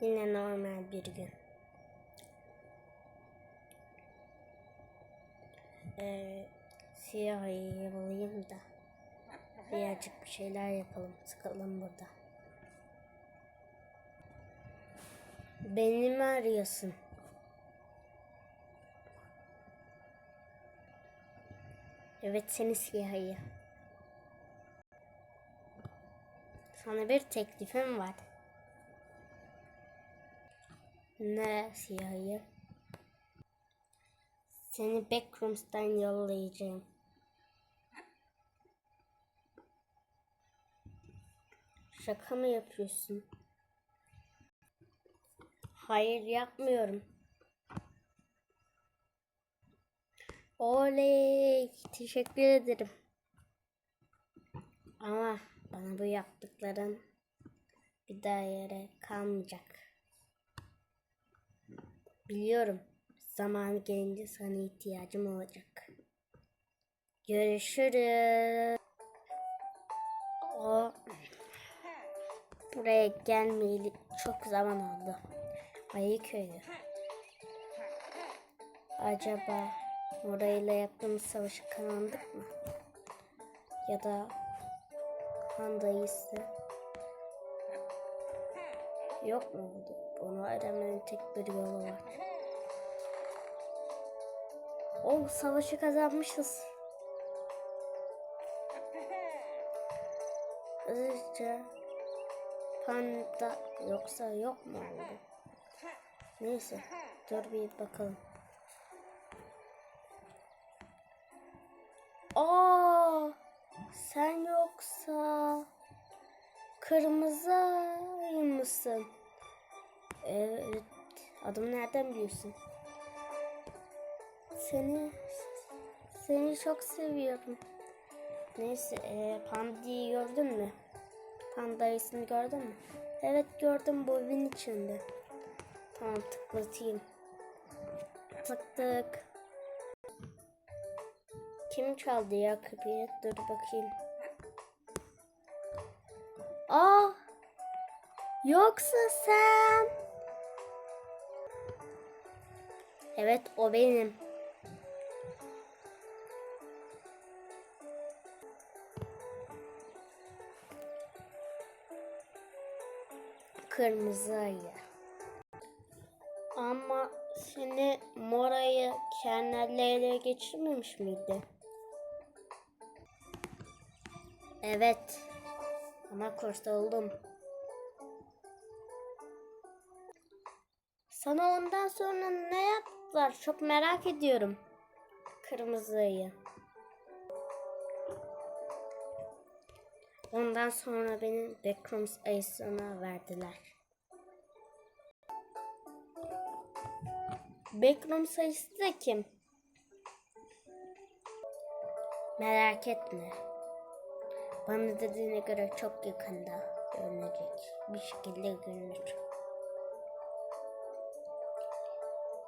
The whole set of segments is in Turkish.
Yine normal bir gün. Ee, siyah ayıyı bulayım da birazcık bir şeyler yapalım. Sıkalım burada. Beni mi arıyorsun? Evet seni siyah ayı. Sana bir teklifim var. Ne siyah ayı? Seni Backrooms'tan yollayacağım. Şaka mı yapıyorsun? Hayır yapmıyorum. Oley! Teşekkür ederim. Ama bana bu yaptıkların bir daha yere kalmayacak. Biliyorum. Zamanı gelince sana ihtiyacım olacak. Görüşürüz. O buraya gelmeyeli çok zaman oldu. Ayı köyü. Acaba orayla yaptığımız savaşı kazandık mı? Ya da Han dayısı yok mu oldu? Onu öğrenmenin tek bir yolu var. O savaşı kazanmışız. Hızlıca panda yoksa yok mu oldu? Neyse dur bir bakalım. Aa, sen yoksa kırmızı mısın? Evet. Adımı nereden biliyorsun? Seni seni çok seviyorum. Neyse, e, pandayı gördün mü? Pandayısını gördün mü? Evet gördüm bu evin içinde. Tamam tıklatayım. Tıktık. Kim çaldı ya kapıyı? Dur bakayım. Aa! Yoksa sen? Evet o benim. Kırmızı. Ama seni mor ayı geçirmemiş miydi? Evet. Ama kurtuldum. Sana ondan sonra ne yaptılar? Çok merak ediyorum. Kırmızı ayı. Ondan sonra beni Backrooms ayısına verdiler. Backrooms ayısı da kim? Merak etme. Bana dediğine göre çok yakında görünecek. Bir şekilde görünür.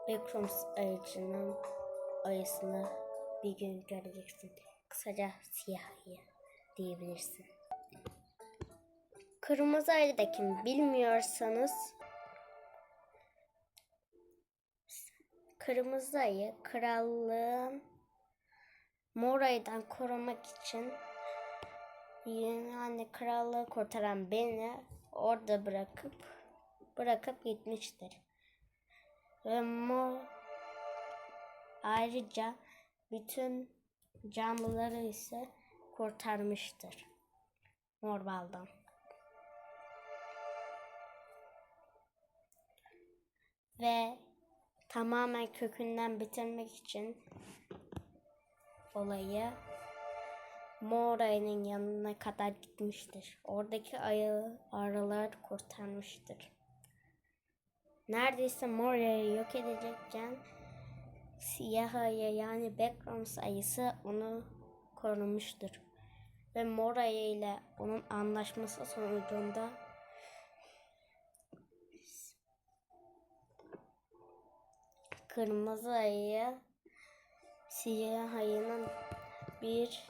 Backrooms ayıcının ayısını bir gün göreceksin. Kısaca siyah ayı diyebilirsin. Kırmızı ayı da kim bilmiyorsanız Kırmızı ayı krallığın mor ayıdan korumak için yani krallığı kurtaran beni orada bırakıp bırakıp gitmiştir. Ve mor ayrıca bütün canlıları ise kurtarmıştır. Morbal'dan. Ve tamamen kökünden bitirmek için olayı Mor ayının yanına kadar gitmiştir. Oradaki ayı arılar kurtarmıştır. Neredeyse mor ayı yok edecekken siyah ayı yani background ayısı onu korumuştur. Ve mor ayı ile onun anlaşması sonucunda kırmızı ayı siyah ayının bir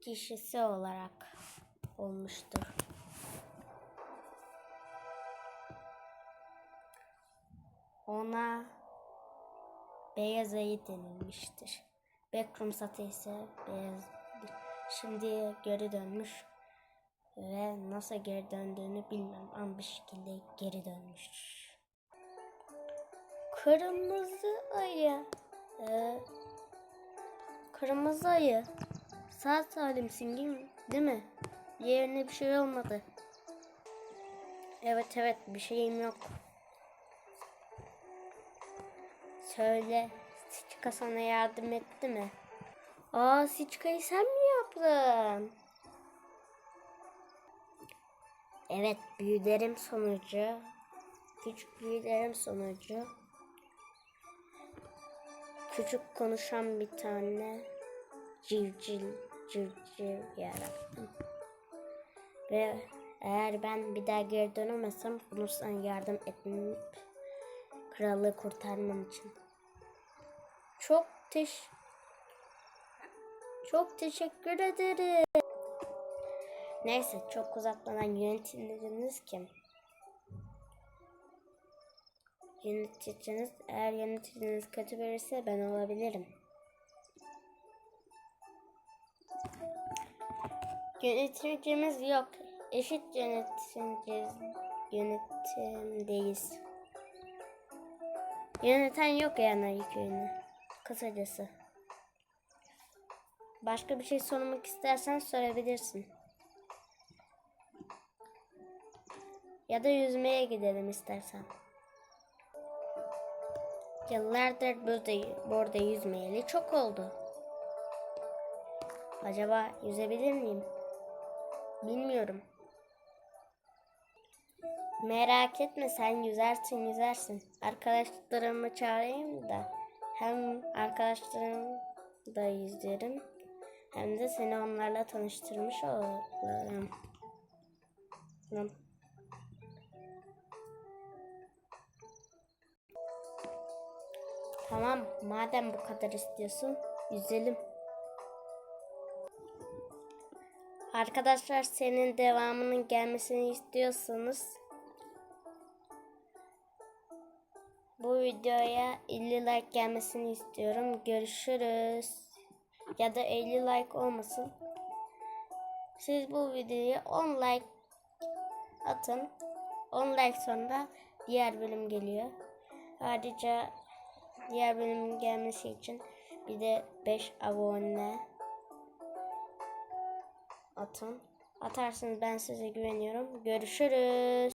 kişisi olarak olmuştur. Ona beyaz ayı denilmiştir. Backroom satı ise beyaz. Şimdi geri dönmüş ve nasıl geri döndüğünü bilmem ama bir şekilde geri dönmüş. Kırmızı ayı. Ee, kırmızı ayı. Sağ salimsin? Değil mi? Yerine bir şey olmadı. Evet evet bir şeyim yok. Söyle. Siçka sana yardım etti mi? Aa Siçka'yı sen mi yaptın? Evet büyülerim sonucu. Küçük büyülerim sonucu. Küçük konuşan bir tane civciv civciv yarattım. Ve eğer ben bir daha geri dönemezsem bunu sana yardım etmem krallığı kurtarmam için. Çok teş çok teşekkür ederim. Neyse çok uzatmadan yöneticiniz kim? Yöneticiniz eğer yöneticiniz kötü verirse ben olabilirim. Yöneticimiz yok. Eşit yöneticimiz yönetimdeyiz. Yöneten yok yani köyünü. Kısacası. Başka bir şey sormak istersen sorabilirsin. Ya da yüzmeye gidelim istersen. Yıllardır burada, burada yüzmeyeli çok oldu. Acaba yüzebilir miyim? Bilmiyorum. Merak etme sen yüzersin yüzersin. Arkadaşlarımı çağırayım da hem arkadaşlarım da yüzerim hem de seni onlarla tanıştırmış olurum. Tamam. Madem bu kadar istiyorsun yüzelim. Arkadaşlar senin devamının gelmesini istiyorsanız bu videoya 50 like gelmesini istiyorum. Görüşürüz. Ya da 50 like olmasın. Siz bu videoya 10 like atın. 10 like sonra diğer bölüm geliyor. Ayrıca diğer bölümün gelmesi için bir de 5 abone atın. Atarsınız ben size güveniyorum. Görüşürüz.